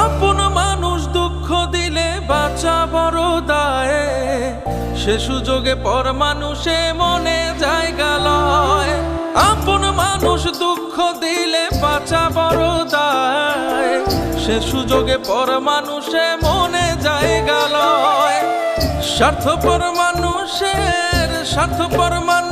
আপন মানুষ দুঃখ দিলে বাঁচা বড় দায়। সে সুযোগে পর মানুষে মনে জায়গা লয়। আপন মানুষ দুঃখ দিলে বাঁচা বড় দায়। সে সুযোগে পর মানুষে মনে জায়গা লয়। স্বার্থপর মানুষের স্বার্থপর মানুষের